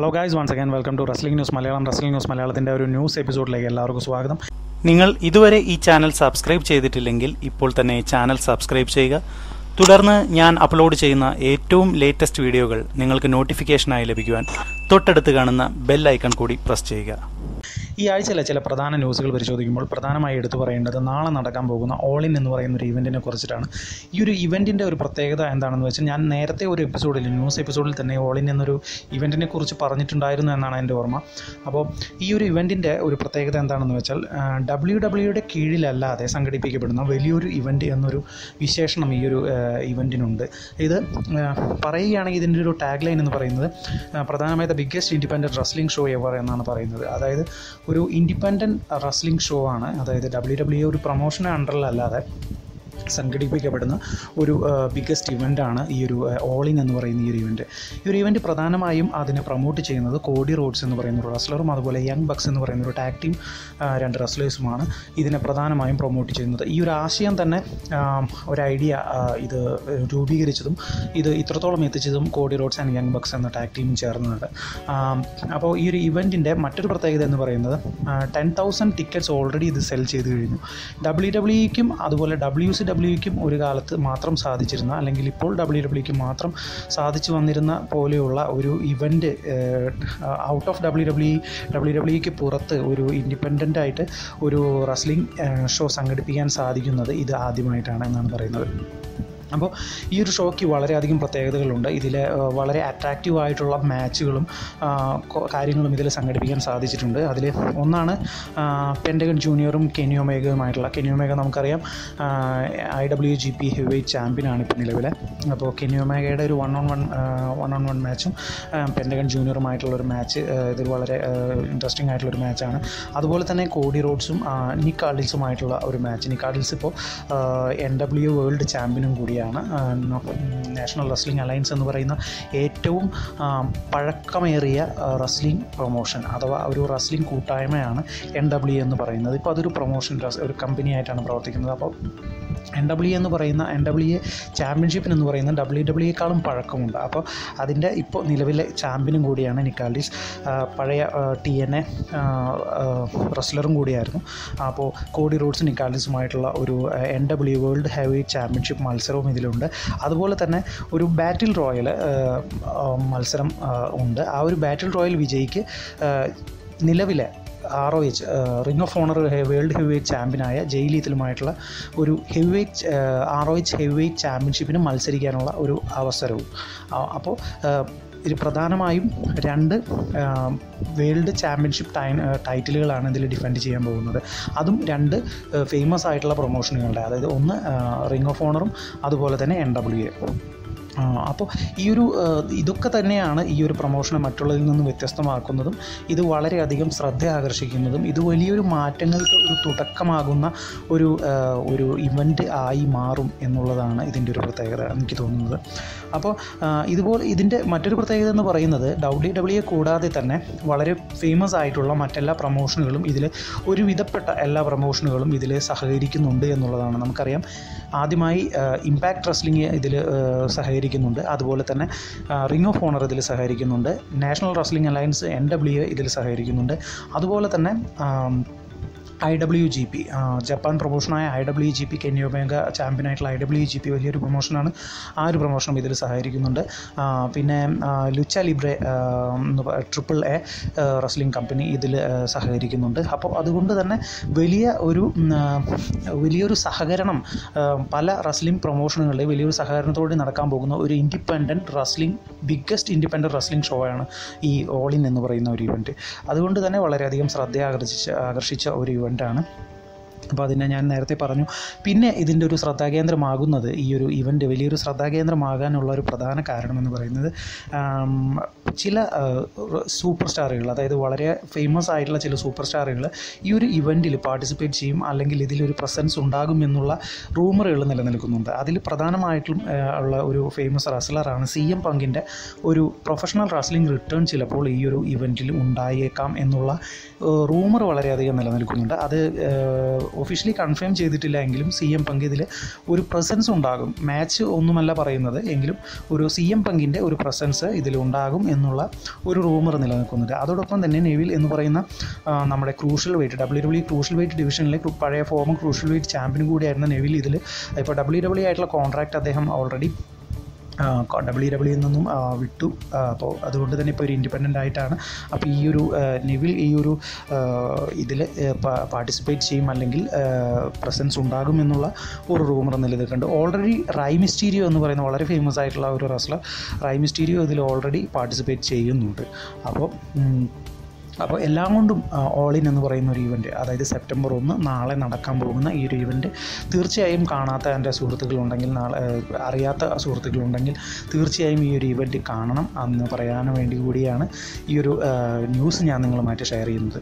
Hello guys once again welcome to wrestling news Malayalam wrestling news മലയാളത്തിന്റെ ഒരു news എപ്പിസോഡിലേക്ക് എല്ലാവർക്കും സ്വാഗതം. നിങ്ങൾ ഇതുവരെ ഈ ചാനൽ സബ്സ്ക്രൈബ് ചെയ്തിട്ടില്ലെങ്കിൽ ഇപ്പോൾ തന്നെ ചാനൽ സബ്സ്ക്രൈബ് ചെയ്യുക. തുടർന്ന് ഞാൻ അപ്ലോഡ് ചെയ്യുന്ന ഏറ്റവും ലേറ്റസ്റ്റ് വീഡിയോകൾ നിങ്ങൾക്ക് നോട്ടിഫിക്കേഷനായി ലഭിക്കുവാൻ തൊട്ടടുത്ത് കാണുന്ന ബെൽ ഐക്കൺ കൂടി പ്രസ് ചെയ്യുക. ഈ ആഴ്ചയിലെ ചില പ്രധാന ന്യൂസുകൾ പരിശോധിക്കുമ്പോൾ പ്രധാനമായി എടുത്തു പറയേണ്ടത് നാളെ നടക്കാൻ പോകുന്ന ഓൾ ഇൻ എന്ന് പറയുന്ന ഒരു ഇവന്റിനെ കുറിച്ചിട്ടാണ്. ഈ ഒരു ഇവന്റിന്റെ ഒരു പ്രത്യേകത എന്താണെന്ന് വെച്ചാൽ ഞാൻ നേരത്തെ ഒരു എപ്പിസോഡിൽ ന്യൂസ് എപ്പിസോഡിൽ തന്നെ ഓൾ ഇൻ എന്നൊരു ഇവന്റിനെ കുറിച്ച് പറഞ്ഞിട്ടുണ്ടായിരുന്നു എന്നാണ് എന്റെ ഓർമ്മ. അപ്പോൾ ഈ ഒരു ഇവന്റിന്റെ ഒരു പ്രത്യേകത എന്താണെന്ന് വെച്ചാൽ ഡബ്ല്യു ഡബ്ല്യുയുടെ കീഴിലല്ലാതെ സംഘടിപ്പിക്കപ്പെടുന്ന വലിയൊരു ഇവന്റ് എന്നൊരു വിശേഷണം ഈ ഒരു ഇവന്റിനുണ്ട് ഇത് പറയുകയാണെങ്കിൽ ഇതിന്റെ ഒരു ടാഗ് ലൈൻ എന്ന് പറയുന്നത് പ്രധാനമായും the biggest independent wrestling show ever എന്നാണ് പറയുന്നത്. അതായത് ഒരു ഇൻഡിപെൻഡന്റ് റസ്ലിംഗ് ഷോ ആണ്. അതായത് ഡബ്ല്യു ഡബ്ല്യു ഒരു പ്രൊമോഷൻ അണ്ടറിലല്ലാതെ സംഘടിപ്പിക്കപ്പെടുന്ന ഒരു ബിഗ്ഗസ്റ്റ് ഇവന്റാണ് ഈ ഒരു ഓളിൻ എന്ന് പറയുന്ന ഈ ഒരു ഇവന്റ് ഈ ഒരു ഇവന്റ് പ്രധാനമായും അതിനെ പ്രൊമോട്ട് ചെയ്യുന്നത് കോഡി റോഡ്സ് എന്ന് പറയുന്ന ഒരു റസ്ലറും അതുപോലെ യങ് ബക്സ് എന്ന് പറയുന്ന ഒരു ടാക് ടീം രണ്ട് റസ്ലേഴ്സുമാണ് ഇതിനെ പ്രധാനമായും പ്രൊമോട്ട് ചെയ്യുന്നത്. ഈ ഒരു ആശയം തന്നെ ഒരു ഐഡിയ ഇത് രൂപീകരിച്ചതും ഇത് ഇത്രത്തോളം എത്തിച്ചതും Cody Rhodes and Young Bucks എന്ന ടാക് ടീമും ചേർന്നുണ്ട്. അപ്പോൾ ഈ ഒരു ഇവന്റിന്റെ മറ്റൊരു പ്രത്യേകത എന്ന് പറയുന്നത് ടെൻ തൗസൻഡ് ടിക്കറ്റ്സ് ഓൾറെഡി ഇത് സെൽ ചെയ്ത് കഴിഞ്ഞു. ഡബ്ല്യു ഡബ്ല്യുക്കും അതുപോലെ ഡബ്ല്യു സി ഡബ്ല്യുക്കും ഒരു കാലത്ത് മാത്രം സാധിച്ചിരുന്ന അല്ലെങ്കിൽ ഇപ്പോൾ ഡബ്ല്യു ഡബ്ല്യുക്ക് മാത്രം സാധിച്ചു വന്നിരുന്ന പോലെയുള്ള ഒരു event out of W W W ഡബ്ല്യുക്ക് പുറത്ത് ഒരു ഇൻഡിപെൻഡന്റ് ആയിട്ട് ഒരു റസ്ലിംഗ് ഷോ സംഘടിപ്പിക്കാൻ സാധിക്കുന്നത് ഇത് ആദ്യമായിട്ടാണ് എന്നാണ് പറയുന്നത്. അപ്പോൾ ഈ ഒരു ഷോയ്ക്ക് വളരെയധികം പ്രത്യേകതകളുണ്ട്. ഇതിൽ വളരെ അട്രാക്റ്റീവ് ആയിട്ടുള്ള മാച്ചുകളും കാര്യങ്ങളും ഇതിൽ സംഘടിപ്പിക്കാൻ സാധിച്ചിട്ടുണ്ട്. അതിൽ ഒന്നാണ് പെൻഡഗൺ ജൂനിയറും കെനിയോമേഗയുമായിട്ടുള്ള കെനിയോമേഗ നമുക്കറിയാം I W G P heavy ചാമ്പ്യനാണ് ഇപ്പോൾ നിലവിലെ. അപ്പോൾ കെനിയോമേഗയുടെ ഒരു one on one one on one മാച്ചും Pentagon ജൂനിയറുമായിട്ടുള്ള ഒരു മാച്ച് ഇതിൽ വളരെ ഇൻട്രസ്റ്റിംഗ് ആയിട്ടുള്ള ഒരു മാച്ചാണ് അതുപോലെ തന്നെ കോഡി റോഡ്സും നിക്കാഡിൽസുമായിട്ടുള്ള ഒരു മാച്ച് നിക്കാഡിൽസ് ഇപ്പോൾ എൻ ഡബ്ല്യു വേൾഡ് ചാമ്പ്യനും കൂടിയാണ്. നോ- നാഷണൽ റസ്ലിംഗ് അലയൻസ് എന്ന് പറയുന്ന ഏറ്റവും പഴക്കമേറിയ റസ്ലിംഗ് പ്രൊമോഷൻ അഥവാ ഒരു റസ്ലിംഗ് കൂട്ടായ്മയാണ് എൻ ഡബ്ല്യു എന്ന് പറയുന്നത്. ഇപ്പോൾ അതൊരു പ്രൊമോഷൻ ഒരു കമ്പനിയായിട്ടാണ് പ്രവർത്തിക്കുന്നത്. അപ്പോൾ എൻ ഡബ്ല്യു എന്ന് പറയുന്ന എൻ ഡബ്ല്യു ചാമ്പ്യൻഷിപ്പിന് എന്ന് പറയുന്ന ഡബ്ല്യു ഡബ്ല്യുക്കാളും പഴക്കമുണ്ട്. അപ്പോൾ അതിന്റെ ഇപ്പോൾ നിലവിലെ ചാമ്പ്യനും കൂടിയാണ് നിക്കാലിസ് പഴയ ടി എൻ എ റസ്ലറും കൂടിയായിരുന്നു. അപ്പോൾ കോഡി റോഡ്സ് നിക്കാലിസുമായിട്ടുള്ള ഒരു N W world heavy championship മത്സരവും ഇതിലുണ്ട്. അതുപോലെ തന്നെ ഒരു ബാറ്റിൽ റോയൽ മത്സരം ഉണ്ട്. ആ ഒരു ബാറ്റിൽ റോയൽ വിജയിക്ക് നിലവിലെ R O H Ring of Honor world heavyweight ചാമ്പ്യനായ ജയിലീത്തിലുമായിട്ടുള്ള ഒരു heavyweight R O H heavyweight ചാമ്പ്യൻഷിപ്പിന് മത്സരിക്കാനുള്ള ഒരു അവസരവും. അപ്പോൾ ആ, ഇത് പ്രധാനമായും രണ്ട് വേൾഡ് ചാമ്പ്യൻഷിപ്പ് ടൈ ടൈറ്റിലുകളാണ് ഇതിൽ ഡിഫെൻഡ് ചെയ്യാൻ പോകുന്നത്. അതും രണ്ട് ഫേമസ് ആയിട്ടുള്ള പ്രൊമോഷനുകളുടെ അതായത് ഒന്ന് റിംഗ് ഓഫ് ഓണറും അതുപോലെ തന്നെ എൻ ഡബ്ല്യു എ അപ്പോൾ ഈ ഒരു ഇതൊക്കെ തന്നെയാണ് ഈ ഒരു പ്രൊമോഷനെ മറ്റുള്ളതിൽ നിന്നും വ്യത്യസ്തമാക്കുന്നതും ഇത് വളരെയധികം ശ്രദ്ധ ആകർഷിക്കുന്നതും ഇത് വലിയൊരു മാറ്റങ്ങൾക്ക് ഒരു തുടക്കമാകുന്ന ഒരു ഒരു ഇവന്റ് ആയി മാറും എന്നുള്ളതാണ് ഇതിന്റെ ഒരു പ്രത്യേകത എനിക്ക് തോന്നുന്നത്. അപ്പോൾ ഇതുപോലെ ഇതിന്റെ മറ്റൊരു പ്രത്യേകത എന്ന് പറയുന്നത് ഡബ്ല്യു ഡബ്ല്യു കൂടാതെ തന്നെ വളരെ ഫേമസ് ആയിട്ടുള്ള മറ്റെല്ലാ പ്രൊമോഷനുകളും ഇതിൽ ഒരുവിധപ്പെട്ട എല്ലാ പ്രൊമോഷനുകളും ഇതിൽ സഹകരിക്കുന്നുണ്ട് എന്നുള്ളതാണ്. നമുക്കറിയാം ആദ്യമായി ഇമ്പാക്ട് റെസ്ലിംഗ് ഇതിൽ സഹകരിക്കുന്നുണ്ട്. അതുപോലെ തന്നെ റിംഗ് ഓഫ് ഓണർ ഇതിൽ സഹകരിക്കുന്നുണ്ട്. National Wrestling Alliance N W ഇതിൽ സഹകരിക്കുന്നുണ്ട്. അതുപോലെ തന്നെ I W G P Japan പ്രൊമോഷനായ I W G P Kenny Omega ചാമ്പ്യനായിട്ടുള്ള I W G P വലിയൊരു പ്രൊമോഷനാണ്. ആ ഒരു പ്രൊമോഷനും ഇതിൽ സഹകരിക്കുന്നുണ്ട്. പിന്നെ Lucha Libre triple A wrestling company ഇതിൽ സഹകരിക്കുന്നുണ്ട്. അപ്പോൾ അതുകൊണ്ട് തന്നെ വലിയ ഒരു വലിയൊരു സഹകരണം പല റെസ്ലിംഗ് പ്രൊമോഷനുകളുടെ വലിയൊരു സഹകരണത്തോടെ നടക്കാൻ പോകുന്ന ഒരു independent wrestling biggest independent wrestling show ആണ് ഈ ഓൾ ഇൻ എന്ന് പറയുന്ന ഒരു ഇവന്റ് അതുകൊണ്ട് തന്നെ വളരെയധികം ശ്രദ്ധ ആകർഷിച്ച ആകർഷിച്ച ഒരു ഇവന്റാണ് അപ്പോൾ അതിനെ ഞാൻ നേരത്തെ പറഞ്ഞു. പിന്നെ ഇതിന്റെ ഒരു ശ്രദ്ധാകേന്ദ്രമാകുന്നത് ഈ ഒരു ഇവന്റ് വലിയൊരു ശ്രദ്ധാകേന്ദ്രമാകാനുള്ള ഒരു പ്രധാന കാരണമെന്ന് പറയുന്നത് ചില സൂപ്പർ സ്റ്റാറുകൾ അതായത് വളരെ ഫേമസ് ആയിട്ടുള്ള ചില സൂപ്പർ സ്റ്റാറുകൾ ഈ ഒരു ഇവന്റിൽ പാർട്ടിസിപ്പേറ്റ് ചെയ്യും അല്ലെങ്കിൽ ഇതിലൊരു പ്രസൻസ് ഉണ്ടാകും എന്നുള്ള റൂമറുകൾ നിലനിൽക്കുന്നുണ്ട്. അതിൽ പ്രധാനമായിട്ടും ഉള്ള ഒരു ഫേമസ് റസ്ലറാണ് സി എം പങ്കിന്റെ ഒരു പ്രൊഫഷണൽ റസ്ലിംഗ് റിട്ടേൺ ചിലപ്പോൾ ഈ ഒരു ഇവന്റിൽ ഉണ്ടായേക്കാം എന്നുള്ള റൂമർ വളരെയധികം നിലനിൽക്കുന്നുണ്ട്. അത് ഒഫീഷ്യലി കൺഫേം ചെയ്തിട്ടില്ല എങ്കിലും സി എം പങ്ക് ഇതിൽ ഒരു പ്രസൻസ് ഉണ്ടാകും. മാച്ച് ഒന്നുമല്ല പറയുന്നത് എങ്കിലും ഒരു സി എം പങ്കിന്റെ ഒരു പ്രസൻസ് ഇതിലുണ്ടാകും എന്നുള്ള ഒരു റൂമർ നിലനിൽക്കുന്നുണ്ട്. അതോടൊപ്പം തന്നെ നെവിൽ എന്ന് പറയുന്ന നമ്മുടെ cruiserweight W W cruiserweight ഡിവിഷനിലെ പഴയ ഫോമ ക്രൂഷ്യൽ വെയിറ്റ് ചാമ്പ്യൻ കൂടിയായിരുന്ന നെവിൽ ഇതിൽ ഇപ്പോൾ ഡബ്ല്യു ഡബ്ല്യു ആയിട്ടുള്ള കോൺട്രാക്ട് അദ്ദേഹം ഓൾറെഡി ഡബ്ല്യു ഡബ്ല്യു നിന്നും വിട്ടു. അപ്പോൾ അതുകൊണ്ട് തന്നെ ഇപ്പോൾ ഒരു ഇൻഡിപെൻഡന്റ് ആയിട്ടാണ്. അപ്പോൾ ഈ ഒരു നിവിൽ ഈ ഒരു ഇതിൽ പാർട്ടിസിപ്പേറ്റ് ചെയ്യും അല്ലെങ്കിൽ പ്രസൻസ് ഉണ്ടാകും എന്നുള്ള ഒരു റൂമർ നിലനിൽക്കുന്നുണ്ട്. ഓൾറെഡി റൈ മിസ്റ്റീരിയോ എന്ന് പറയുന്ന വളരെ ഫേമസ് ആയിട്ടുള്ള ഒരു റസ്ലർ റൈ മിസ്റ്റീരിയോ ഇതിൽ ഓൾറെഡി പാർട്ടിസിപ്പേറ്റ് ചെയ്യുന്നുണ്ട്. അപ്പോൾ അപ്പോൾ എല്ലാം കൊണ്ടും ഓൾ ഇൻ എന്ന് പറയുന്ന ഒരു ഇവന്റ് അതായത് സെപ്റ്റംബർ ഒന്ന് നാളെ നടക്കാൻ പോകുന്ന ഈ ഒരു ഇവന്റ് തീർച്ചയായും കാണാത്ത എന്റെ സുഹൃത്തുക്കളുണ്ടെങ്കിൽ നാളെ അറിയാത്ത സുഹൃത്തുക്കളുണ്ടെങ്കിൽ തീർച്ചയായും ഈ ഒരു ഇവന്റ് കാണണം. എന്ന് പറയാൻ വേണ്ടി കൂടിയാണ് ഈ ഒരു ന്യൂസ് ഞാൻ നിങ്ങളുമായിട്ട് ഷെയർ ചെയ്യുന്നത്.